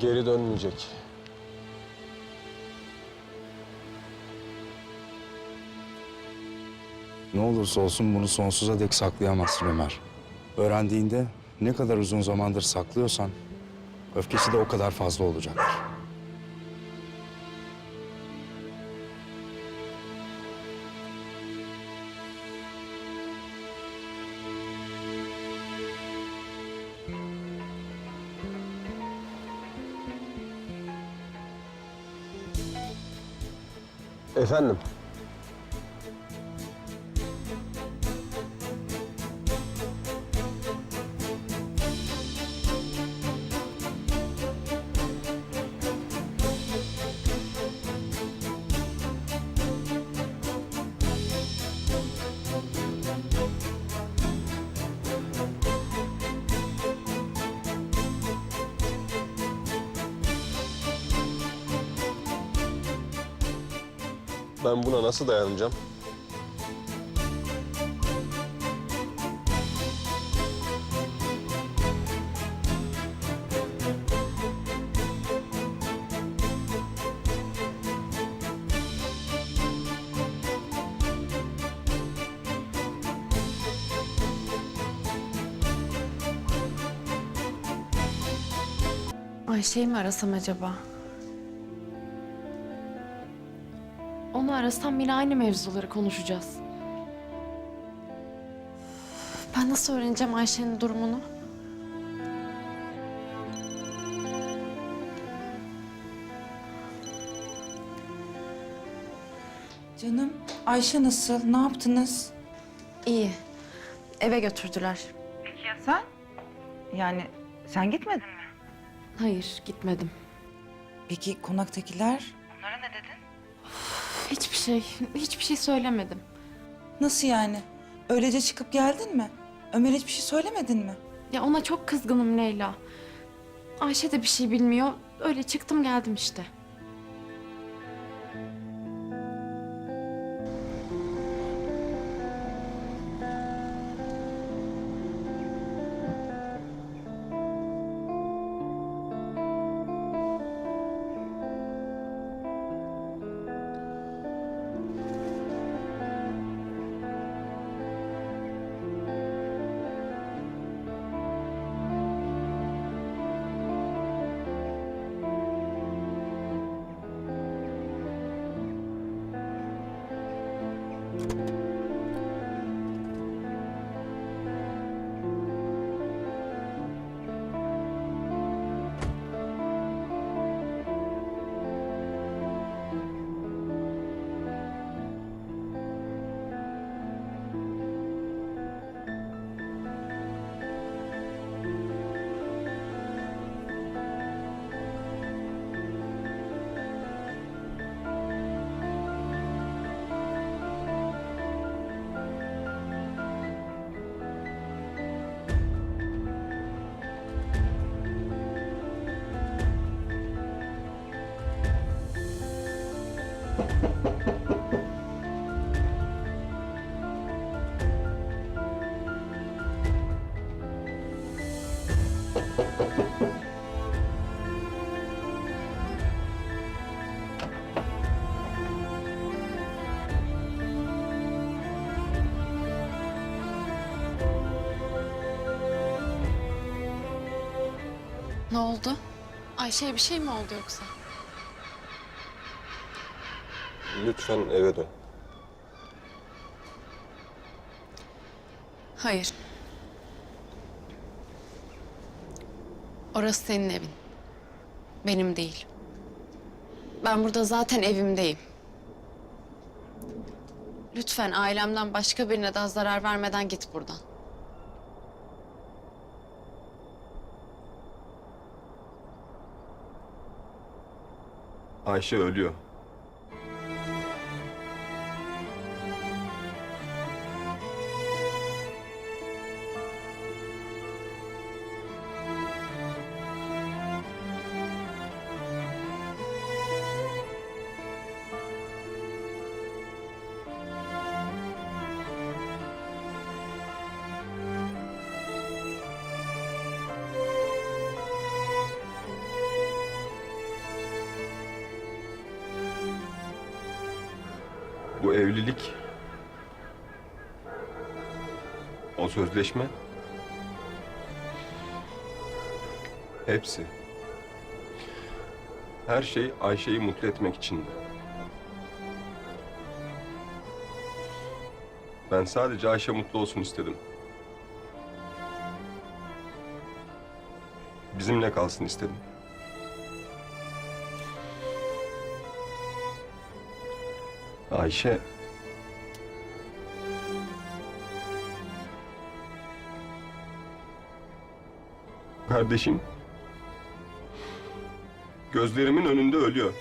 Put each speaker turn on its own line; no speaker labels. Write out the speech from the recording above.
Geri dönmeyecek.
Ne olursa olsun bunu sonsuza dek saklayamazsın Ömer. Öğrendiğinde ne kadar uzun zamandır saklıyorsan öfkesi de o kadar fazla olacaktır.
Efendim? Ben buna nasıl dayanacağım?
Ayşe'yi mi arasam acaba? Onu arasam yine aynı mevzuları konuşacağız. Ben nasıl öğreneceğim Ayşe'nin durumunu?
Canım, Ayşe nasıl? Ne yaptınız?
İyi. Eve götürdüler.
Ya sen? Yani sen gitmedin mi?
Hayır, gitmedim.
Peki konaktakiler?
Hiçbir şey, hiçbir şey söylemedim.
Nasıl yani? Öylece çıkıp geldin mi? Ömer hiçbir şey söylemedin mi?
Ya ona çok kızgınım Leyla. Ayşe de bir şey bilmiyor. Öyle çıktım geldim işte. Ne oldu? Ayşe'ye bir şey mi oldu yoksa?
Lütfen eve dön.
Hayır. Orası senin evin. Benim değil. Ben burada zaten evimdeyim. Lütfen ailemden başka birine daha zarar vermeden git buradan.
Ayşe ölüyor. Bu evlilik, o sözleşme, hepsi. Her şey Ayşe'yi mutlu etmek içindi. Ben sadece Ayşe mutlu olsun istedim. Bizimle kalsın istedim. Ayşe. Kardeşim. Gözlerimin önünde ölüyor.